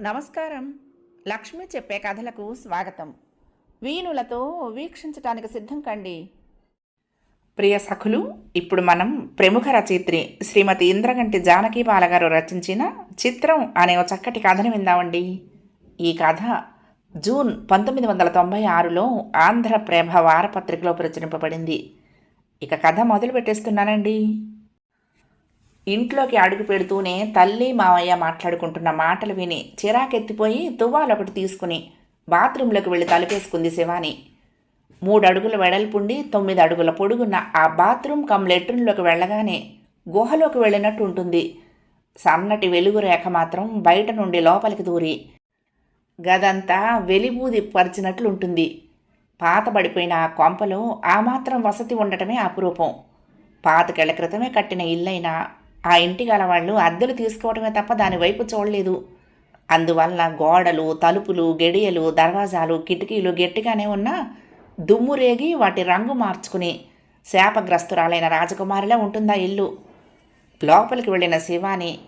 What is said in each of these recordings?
నమస్కారం. లక్ష్మి చెప్పే కథలకు స్వాగతం. వీణులతో వీక్షించటానికి సిద్ధం కండి. ప్రియ సఖులు ఇప్పుడు మనం ప్రముఖ రచయిత్రి శ్రీమతి ఇంద్రగంటి జానకి బాలగారు రచించిన చిత్రం అనే ఒక చక్కటి కథను విందామండి. ఈ కథ జూన్ పంతొమ్మిది వందల తొంభై ఆరులో ఆంధ్ర ప్రేభ వారపత్రికలో ప్రచురింపబడింది. ఇక కథ మొదలు పెట్టేస్తున్నానండి ఇంట్లోకి అడుగు పెడుతూనే తల్లి మావయ్య మాట్లాడుకుంటున్న మాటలు విని చిరాకెత్తిపోయి తువ్వాలొకటి తీసుకుని బాత్రూంలోకి వెళ్ళి తలుపేసుకుంది శివాని. మూడు అడుగుల వెడల్పుండి తొమ్మిది అడుగుల పొడుగున్న ఆ బాత్రూమ్ కమ్ లెట్రిన్లోకి వెళ్ళగానే గుహలోకి వెళ్ళినట్టు ఉంటుంది. సన్నటి వెలుగు రేఖ మాత్రం బయట నుండి లోపలికి దూరి గదంతా వెలిబూది పరిచినట్లుంటుంది పాతబడిపోయిన ఆ కొంపలో ఆ మాత్రం వసతి ఉండటమే అపురూపం. పాతికేళ్ళ క్రితమే కట్టిన ఇల్లైనా ఆ ఇంటి గల వాళ్ళు అద్దెలు తీసుకోవడమే తప్ప దాని వైపు చూడలేదు. అందువల్ల గోడలు తలుపులు గడియలు దర్వాజాలు కిటికీలు గట్టిగానే ఉన్నా దుమ్ము రేగి వాటి రంగు మార్చుకుని శాపగ్రస్తురాలైన రాజకుమారిలా ఉంటుందా ఇల్లు. లోపలికి వెళ్ళిన శివాని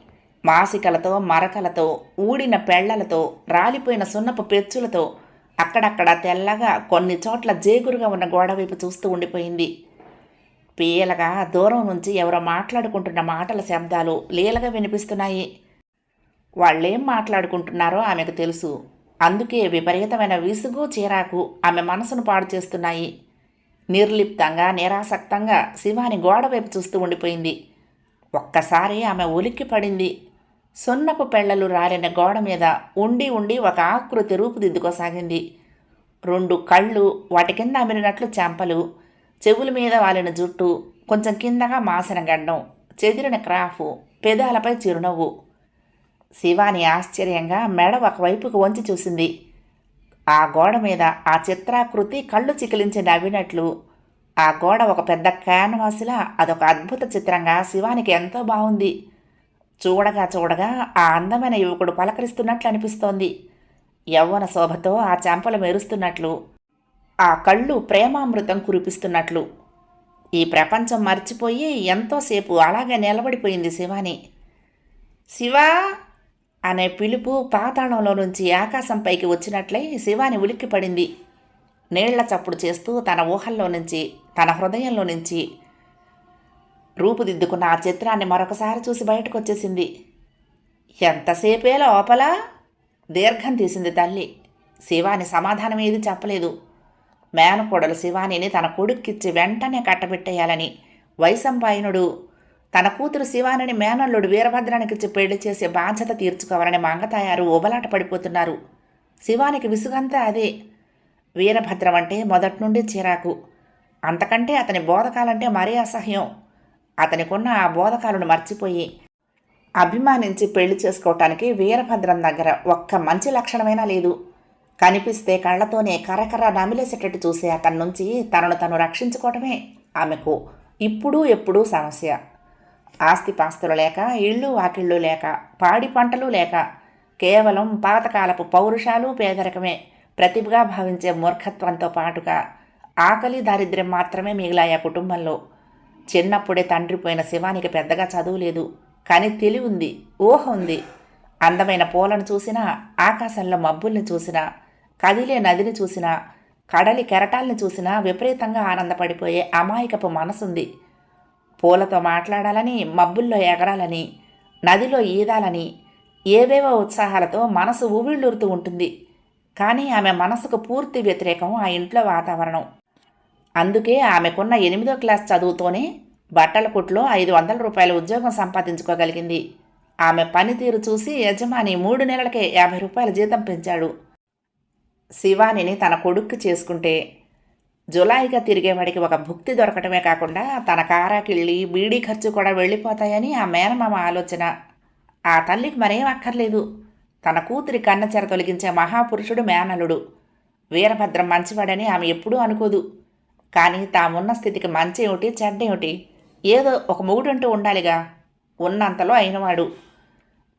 మాసికలతో మరకలతో ఊడిన పెళ్ళలతో రాలిపోయిన సున్నపు పెచ్చులతో అక్కడక్కడ తెల్లగా కొన్ని చోట్ల జేగురుగా ఉన్న గోడ వైపు చూస్తూ ఉండిపోయింది. పీలగా దూరం నుంచి ఎవరో మాట్లాడుకుంటున్న మాటల శబ్దాలు లీలగా వినిపిస్తున్నాయి. వాళ్ళేం మాట్లాడుకుంటున్నారో ఆమెకు తెలుసు. అందుకే విపరీతమైన విసుగు చీరాకు ఆమె మనసును పాడు చేస్తున్నాయి. నిర్లిప్తంగా నిరాసక్తంగా శివాని గోడ వైపు చూస్తూ ఉండిపోయింది. ఒక్కసారి ఆమె ఉలిక్కి పడింది. సున్నపు పెళ్ళలు రాలిన గోడ మీద ఉండి ఉండి ఒక ఆకృతి రూపుదిద్దుకోసాగింది. రెండు కళ్ళు వాటి కింద అమిరినట్లు చెంపలు చెవుల మీద వాలిన జుట్టు కొంచెం కిందగా మాసిన గడ్డం చెదిరిన క్రాఫ్ పెదాలపై చిరునవ్వు. శివాని ఆశ్చర్యంగా మెడ ఒకవైపుకు వంచి చూసింది. ఆ గోడ మీద ఆ చిత్రాకృతి కళ్ళు చికిలించి నవ్వినట్లు. ఆ గోడ ఒక పెద్ద క్యాన్వాస్లా అదొక అద్భుత చిత్రంగా శివానికి ఎంతో బాగుంది చూడగా చూడగా ఆ అందమైన యువకుడు పలకరిస్తున్నట్లు అనిపిస్తోంది. యవ్వన శోభతో ఆ చెంపలు మెరుస్తున్నట్లు. ఆ కళ్ళు ప్రేమామృతం కురిపిస్తున్నట్లు. ఈ ప్రపంచం మర్చిపోయి ఎంతోసేపు అలాగే నిలబడిపోయింది శివాని. శివా అనే పిలుపు పాతాళంలో నుంచి ఆకాశంపైకి వచ్చినట్లయి శివాని ఉలిక్కిపడింది నీళ్ళ చప్పుడు చేస్తూ తన ఊహల్లో నుంచి తన హృదయంలో నుంచి రూపుదిద్దుకున్న ఆ చిత్రాన్ని మరొకసారి చూసి బయటకు వచ్చేసింది ఎంతసేపే లోపల దీర్ఘం తీసింది తల్లి. శివాని సమాధానం ఏది చెప్పలేదు. మేనకోడలు శివానిని తన కొడుక్కిచ్చి వెంటనే కట్టబెట్టేయాలని వైశంపాయనుడు తన కూతురు శివానిని మేనల్లుడు వీరభద్రానికిచ్చి పెళ్ళి చేసే బాధ్యత తీర్చుకోవాలని మంగతాయారు ఉబలాట పడిపోతున్నారు. శివానికి విసుగంతా అదే. వీరభద్రం అంటే మొదటి నుండి చిరాకు. అంతకంటే అతని బోధకాలంటే మరీ అసహ్యం. అతనికున్న ఆ బోధకాలను మర్చిపోయి అభిమానించి పెళ్ళి చేసుకోవటానికి వీరభద్రం దగ్గర ఒక్క మంచి లక్షణమైనా లేదు. కనిపిస్తే కళ్ళతోనే కరకర నమిలేసేటట్టు చూసే అతని నుంచి తనను తను రక్షించుకోవటమే ఆమెకు ఇప్పుడు ఎప్పుడూ సమస్య. ఆస్తిపాస్తులు లేక ఇళ్ళు వాకిళ్ళు లేక పాడి పంటలు లేక కేవలం పాతకాలపు పౌరుషాలు పేదరికమే ప్రతిభగా భావించే మూర్ఖత్వంతో పాటుగా ఆకలి దారిద్ర్యం మాత్రమే మిగిలాయి ఆ కుటుంబంలో. చిన్నప్పుడే తండ్రి పోయిన శివానికి పెద్దగా చదువు లేదు. కానీ తెలివి ఉంది ఊహ ఉంది. అందమైన పూలను చూసినా ఆకాశంలో మబ్బుల్ని చూసినా కదిలే నదిని చూసినా కడలి కెరటాల్ని చూసినా విపరీతంగా ఆనందపడిపోయే అమాయకపు మనసుంది. పూలతో మాట్లాడాలని మబ్బుల్లో ఎగరాలని నదిలో ఈదాలని ఏవేవో ఉత్సాహాలతో మనసు ఊవిళ్ళూరుతూ ఉంటుంది. కానీ ఆమె మనసుకు పూర్తి వ్యతిరేకం ఆ ఇంట్లో వాతావరణం. అందుకే ఆమెకున్న ఎనిమిదో క్లాస్ చదువుతోనే బట్టల కుట్లో ఐదు వందల రూపాయల ఉద్యోగం సంపాదించుకోగలిగింది. ఆమె పనితీరు చూసి యజమాని మూడు నెలలకే యాభై రూపాయల జీతం పెంచాడు. శివానిని తన కొడుక్కి చేసుకుంటే జులాయిగా తిరిగేవాడికి ఒక భుక్తి దొరకటమే కాకుండా తన కారాకిళ్ళి బీడీ ఖర్చు కూడా వెళ్ళిపోతాయని ఆ మేనమామ ఆలోచన. ఆ తల్లికి మరేం అక్కర్లేదు. తన కూతురి కన్నచెర తొలగించే మహాపురుషుడు మేనలుడు వీరభద్రం మంచివాడని ఆమె ఎప్పుడూ అనుకోదు. కానీ తామున్న స్థితికి మంచి ఏమిటి చెడ్డ ఏమిటి ఏదో ఒక మొగుడంటూ ఉండాలిగా. ఉన్నంతలో అయినవాడు.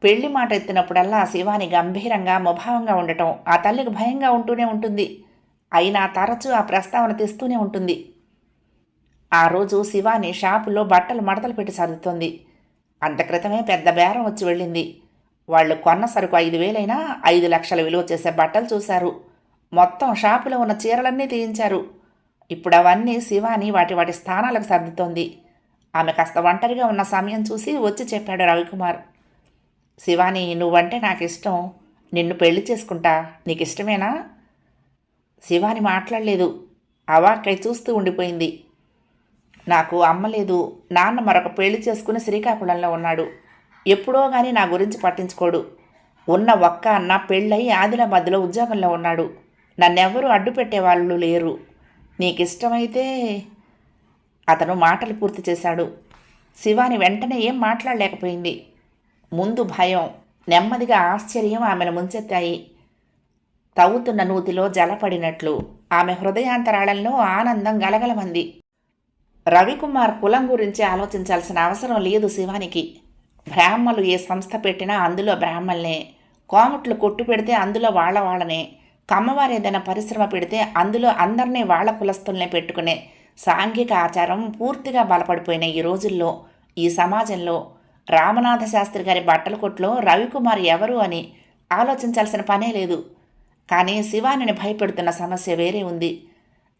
పెళ్ళి మాట ఎత్తినప్పుడల్లా శివాని గంభీరంగా ముభావంగా ఉండటం ఆ తల్లికి భయంగా ఉంటూనే ఉంటుంది. అయినా తరచూ ఆ ప్రస్తావన తెస్తూనే ఉంటుంది. ఆ రోజు శివాని షాపులో బట్టలు మడతలు పెట్టి సర్దుతోంది. అంత క్రితమే పెద్ద బేరం వచ్చి వెళ్ళింది. వాళ్ళు కొన్న సరుకు ఐదు వేలైనా ఐదు లక్షల విలువ చేసే బట్టలు చూశారు. మొత్తం షాపులో ఉన్న చీరలన్నీ తీయించారు. ఇప్పుడు అవన్నీ శివాని వాటి వాటి స్థానాలకు సర్దుతోంది. ఆమె కాస్త ఒంటరిగా ఉన్న సమయం చూసి వచ్చి చెప్పాడు రవికుమార్. శివాని నువ్వంటే నాకు ఇష్టం నిన్ను పెళ్ళి చేసుకుంటా. నీకు ఇష్టమేనా శివాని మాట్లాడలేదు. అవాక్కై చూస్తూ ఉండిపోయింది. నాకు అమ్మ లేదు. నాన్న మరొక పెళ్ళి చేసుకుని శ్రీకాకుళంలో ఉన్నాడు. ఎప్పుడో కానీ నా గురించి పట్టించుకోడు. ఉన్న ఒక్క అన్న పెళ్ళయి ఆదిలాబాద్లో ఉద్యోగంలో ఉన్నాడు. నన్నెవరూ అడ్డు పెట్టేవాళ్ళు లేరు. నీకు ఇష్టమైతే అతను మాటలు పూర్తి చేశాడు. శివాని వెంటనే ఏం మాట్లాడలేకపోయింది. ముందు భయం నెమ్మదిగా ఆశ్చర్యం ఆమెను ముంచెత్తాయి. తవ్వుతున్న నూతిలో జలపడినట్లు ఆమె హృదయాంతరాళంలో ఆనందం గలగలమంది. రవికుమార్ కులం గురించి ఆలోచించాల్సిన అవసరం లేదు శివానికి. బ్రాహ్మలు ఏ సంస్థ పెట్టినా అందులో బ్రాహ్మల్నే. కోమట్లు కొట్టు పెడితే అందులో వాళ్ళ వాళ్ళనే. కమ్మవారు ఏదైనా పరిశ్రమ పెడితే అందులో అందరినీ వాళ్ళ కులస్తుల్నే పెట్టుకునే సాంఘిక ఆచారం పూర్తిగా బలపడిపోయిన ఈ రోజుల్లో ఈ సమాజంలో. రామనాథ శాస్త్రి గారి బట్టల కొట్లో రవికుమార్ ఎవరు అని ఆలోచించాల్సిన పనే లేదు. కానీ శివానిని భయపెడుతున్న సమస్య వేరే ఉంది.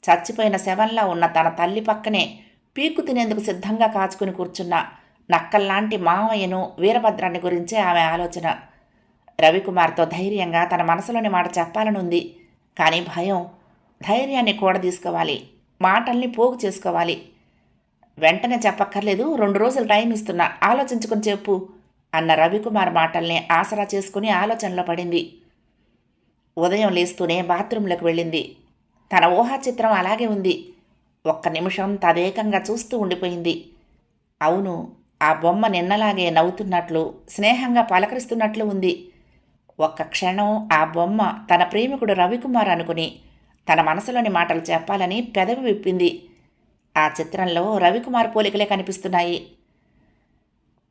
చచ్చిపోయిన శవంలా ఉన్న తన తల్లి పక్కనే పీకు తినేందుకు సిద్ధంగా కాచుకుని కూర్చున్న నక్కల్లాంటి మామయ్యను వీరభద్రాన్ని గురించే ఆమె ఆలోచన. రవికుమార్తో ధైర్యంగా తన మనసులోని మాట చెప్పాలనుంది. కానీ భయం ధైర్యాన్ని కూడా తీసుకోవాలి మాటల్ని పోగు చేసుకోవాలి. వెంటనే చెప్పక్కర్లేదు రెండు రోజులు టైం ఇస్తున్నా ఆలోచించుకుని చెప్పు అన్న రవికుమార్ మాటల్ని ఆసరా చేసుకుని ఆలోచనలో పడింది. ఉదయం లేస్తూనే బాత్రూంలోకి వెళ్ళింది. తన ఊహా చిత్రం అలాగే ఉంది. ఒక్క నిమిషం తదేకంగా చూస్తూ ఉండిపోయింది. అవును ఆ బొమ్మ నిన్నలాగే నవ్వుతున్నట్లు స్నేహంగా పలకరిస్తున్నట్లు ఉంది. ఒక్క క్షణం ఆ బొమ్మ తన ప్రేమికుడు రవికుమార్ అనుకుని తన మనసులోని మాటలు చెప్పాలని పెదవి విప్పింది. ఆ చిత్రంలో రవికుమార్ పోలికలే కనిపిస్తున్నాయి.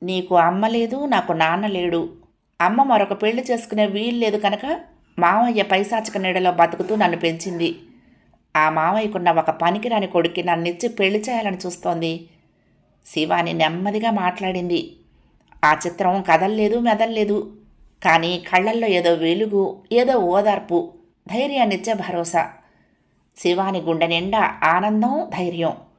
నీకు అమ్మ లేదు నాకు నాన్న లేడు. అమ్మ మరొక పెళ్ళి చేసుకునే వీలు లేదు కనుక మామయ్య పైశాచిక నీడలో బతుకుతూ నన్ను పెంచింది. ఆ మామయ్యకున్న ఒక పనికిరాని కొడుక్కి నన్నిచ్చి పెళ్ళి చేయాలని చూస్తోంది. శివాని నెమ్మదిగా మాట్లాడింది. ఆ చిత్రం కదల్లేదు మెదల్లేదు. కానీ కళ్ళల్లో ఏదో వెలుగు ఏదో ఓదార్పు ధైర్యాన్నిచ్చే భరోసా. శివాని గుండె నిండా ఆనందం ధైర్యం.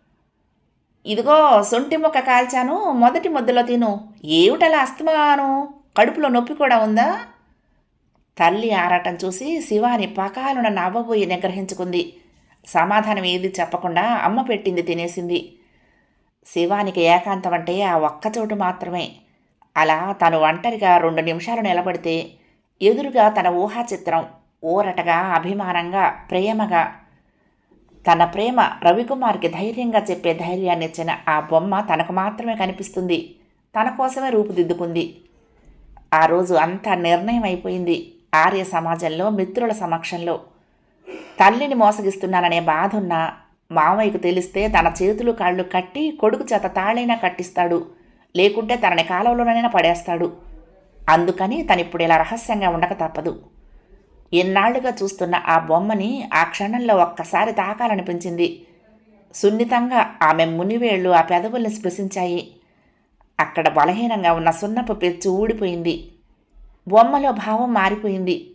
ఇదిగో సొంటి మొక్క కాల్చాను మొదటి ముద్దలో తిను. ఏమిటలా అస్తమాను? కడుపులో నొప్పి కూడా ఉందా? తల్లి ఆరాటం చూసి శివాని పకాలున నవ్వబోయి నిగ్రహించుకుంది. సమాధానం ఏది చెప్పకుండా అమ్మ పెట్టింది తినేసింది. శివానికి ఏకాంతం అంటే ఆ ఒక్కచోటు మాత్రమే. అలా తను ఒంటరిగా రెండు నిమిషాలు నిలబడితే ఎదురుగా తన ఊహా చిత్రం ఊరటగా అభిమానంగా ప్రేమగా తన ప్రేమ రవికుమార్కి ధైర్యంగా చెప్పే ధైర్యాన్ని ఇచ్చిన ఆ బొమ్మ తనకు మాత్రమే కనిపిస్తుంది. తన కోసమే రూపుదిద్దుకుంది. ఆ రోజు అంతా నిర్ణయం అయిపోయింది ఆర్య సమాజంలో మిత్రుల సమక్షంలో. తల్లిని మోసగిస్తున్నాననే బాధ ఉన్న మామయ్యకు తెలిస్తే తన చేతులు కాళ్ళు కట్టి కొడుకు చేత తాళైనా కట్టిస్తాడు. లేకుంటే తనని కాలంలోనైనా పడేస్తాడు. అందుకని తనిప్పుడు ఇలా రహస్యంగా ఉండక తప్పదు. ఎన్నాళ్ళుగా చూస్తున్న ఆ బొమ్మని ఆ క్షణంలో ఒక్కసారి తాకాలనిపించింది. సున్నితంగా ఆమె మునివేళ్ళు ఆ పెదవుల్ని స్పృశించాయి. అక్కడ బలహీనంగా ఉన్న సున్నపు పెచ్చు ఊడిపోయింది. బొమ్మలో భావం మారిపోయింది.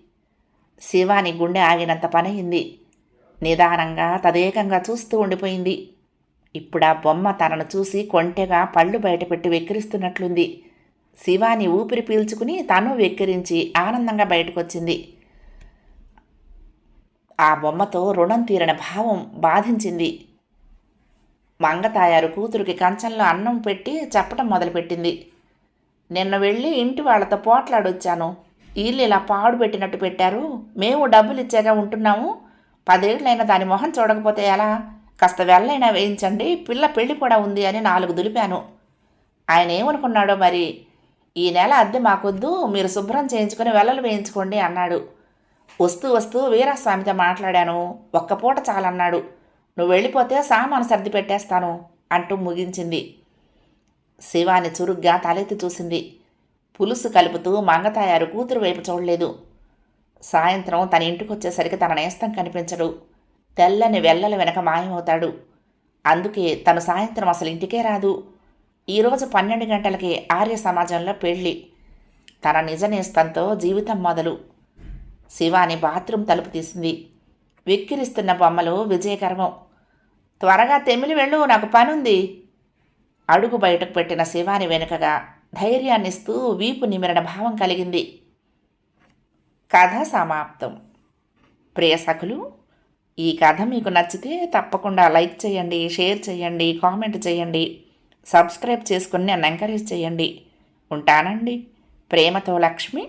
శివాని గుండె ఆగినంత పనయింది. నిదానంగా తదేకంగా చూస్తూ ఉండిపోయింది. ఇప్పుడు ఆ బొమ్మ తనను చూసి కొంటెగా పళ్ళు బయటపెట్టి వెక్కిరిస్తున్నట్లుంది. శివాని ఊపిరి పీల్చుకుని తను వెక్కిరించి ఆనందంగా బయటకొచ్చింది. ఆ బొమ్మతో రుణం తీరని భావం బాధించింది. మంగతాయారు కూతురికి కంచంలో అన్నం పెట్టి చెప్పటం మొదలుపెట్టింది. నిన్న వెళ్ళి ఇంటి వాళ్ళతో పోట్లాడొచ్చాను. వీళ్ళు ఇలా పాడు పెట్టినట్టు పెట్టారు. మేము డబ్బులు ఇచ్చేగా ఉంటున్నాము. పదేళ్ళైనా దాని మొహం చూడకపోతే ఎలా? కాస్త వెళ్ళైనా వేయించండి. పిల్ల పెళ్ళి కూడా ఉంది అని నాలుగు దులిపాను. ఆయన ఏమనుకున్నాడో మరి? ఈ నెల అద్దె మాకొద్దు. మీరు శుభ్రం చేయించుకొని వెళ్ళలు వేయించుకోండి అన్నాడు. వస్తూ వస్తూ వీరాస్వామితో మాట్లాడాను. ఒక్క పూట చాలన్నాడు. నువ్వు వెళ్ళిపోతే సామాను సర్ది పెట్టేస్తాను అంటూ ముగించింది. శివాని చురుగ్గా తలెత్తి చూసింది. పులుసు కలుపుతూ మంగతాయారు కూతురు వైపు చూడలేదు. సాయంత్రం తన ఇంటికొచ్చేసరికి తన నేస్తం కనిపించడు. తెల్లని వెల్లల వెనక మాయమవుతాడు. అందుకే తను సాయంత్రం అసలు ఇంటికే రాదు. ఈరోజు పన్నెండు గంటలకి ఆర్య సమాజంలో పెళ్ళి. తన నిజ నేస్తంతో జీవితం మొదలు. శివాని బాత్రూమ్ తలుపు తీసింది. వెక్కిరిస్తున్న బొమ్మలు విజయకరమం. త్వరగా తెమిలి వెళ్ళు నాకు పనుంది. అడుగు బయటకు పెట్టిన శివాని వెనుకగా ధైర్యాన్నిస్తూ వీపు నిమిరణ భావం కలిగింది. కథ సమాప్తం. ప్రియసఖులు ఈ కథ మీకు నచ్చితే తప్పకుండా లైక్ చేయండి షేర్ చేయండి కామెంట్ చేయండి సబ్స్క్రైబ్ చేసుకుని నన్ను ఎంకరేజ్ చేయండి. ఉంటానండి. ప్రేమతో లక్ష్మి.